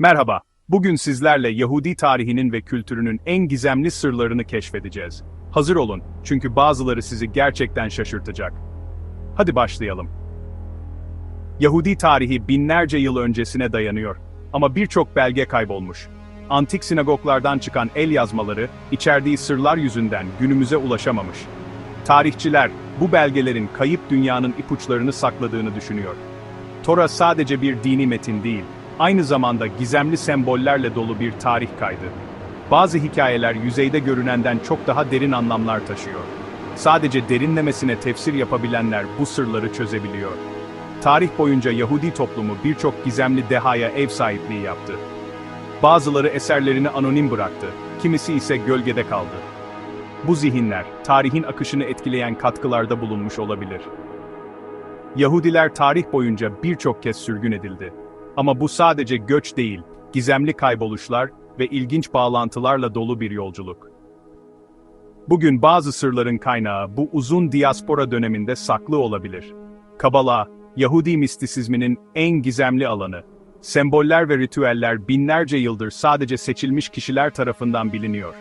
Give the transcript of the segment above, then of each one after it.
Merhaba, bugün sizlerle Yahudi tarihinin ve kültürünün en gizemli sırlarını keşfedeceğiz. Hazır olun, çünkü bazıları sizi gerçekten şaşırtacak. Hadi başlayalım. Yahudi tarihi binlerce yıl öncesine dayanıyor. Ama birçok belge kaybolmuş. Antik sinagoglardan çıkan el yazmaları, içerdiği sırlar yüzünden günümüze ulaşamamış. Tarihçiler, bu belgelerin kayıp dünyanın ipuçlarını sakladığını düşünüyor. Tora sadece bir dini metin değil, aynı zamanda gizemli sembollerle dolu bir tarih kaydı. Bazı hikayeler yüzeyde görünenden çok daha derin anlamlar taşıyor. Sadece derinlemesine tefsir yapabilenler bu sırları çözebiliyor. Tarih boyunca Yahudi toplumu birçok gizemli dehaya ev sahipliği yaptı. Bazıları eserlerini anonim bıraktı, kimisi ise gölgede kaldı. Bu zihinler, tarihin akışını etkileyen katkılarda bulunmuş olabilir. Yahudiler tarih boyunca birçok kez sürgün edildi. Ama bu sadece göç değil, gizemli kayboluşlar ve ilginç bağlantılarla dolu bir yolculuk. Bugün bazı sırların kaynağı bu uzun diaspora döneminde saklı olabilir. Kabala, Yahudi mistisizminin en gizemli alanı. Semboller ve ritüeller binlerce yıldır sadece seçilmiş kişiler tarafından biliniyor.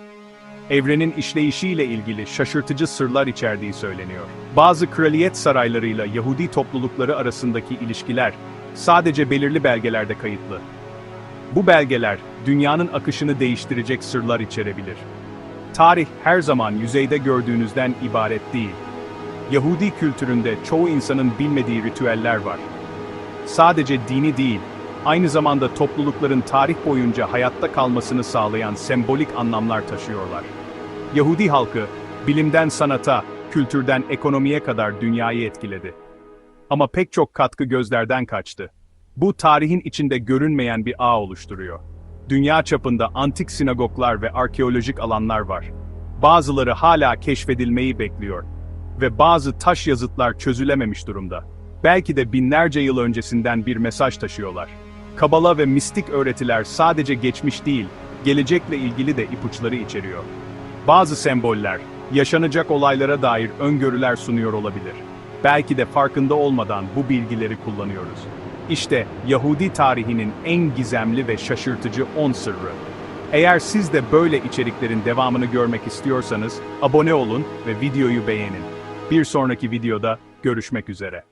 Evrenin işleyişiyle ilgili şaşırtıcı sırlar içerdiği söyleniyor. Bazı kraliyet saraylarıyla Yahudi toplulukları arasındaki ilişkiler sadece belirli belgelerde kayıtlı. Bu belgeler dünyanın akışını değiştirecek sırlar içerebilir. Tarih her zaman yüzeyde gördüğünüzden ibaret değil. Yahudi kültüründe çoğu insanın bilmediği ritüeller var. Sadece dini değil, aynı zamanda toplulukların tarih boyunca hayatta kalmasını sağlayan sembolik anlamlar taşıyorlar. Yahudi halkı, bilimden sanata, kültürden ekonomiye kadar dünyayı etkiledi. Ama pek çok katkı gözlerden kaçtı. Bu tarihin içinde görünmeyen bir ağ oluşturuyor. Dünya çapında antik sinagoglar ve arkeolojik alanlar var. Bazıları hala keşfedilmeyi bekliyor ve bazı taş yazıtlar çözülememiş durumda. Belki de binlerce yıl öncesinden bir mesaj taşıyorlar. Kabala ve mistik öğretiler sadece geçmiş değil, gelecekle ilgili de ipuçları içeriyor. Bazı semboller, yaşanacak olaylara dair öngörüler sunuyor olabilir. Belki de farkında olmadan bu bilgileri kullanıyoruz. İşte Yahudi tarihinin en gizemli ve şaşırtıcı 10 sırrı. Eğer siz de böyle içeriklerin devamını görmek istiyorsanız abone olun ve videoyu beğenin. Bir sonraki videoda görüşmek üzere.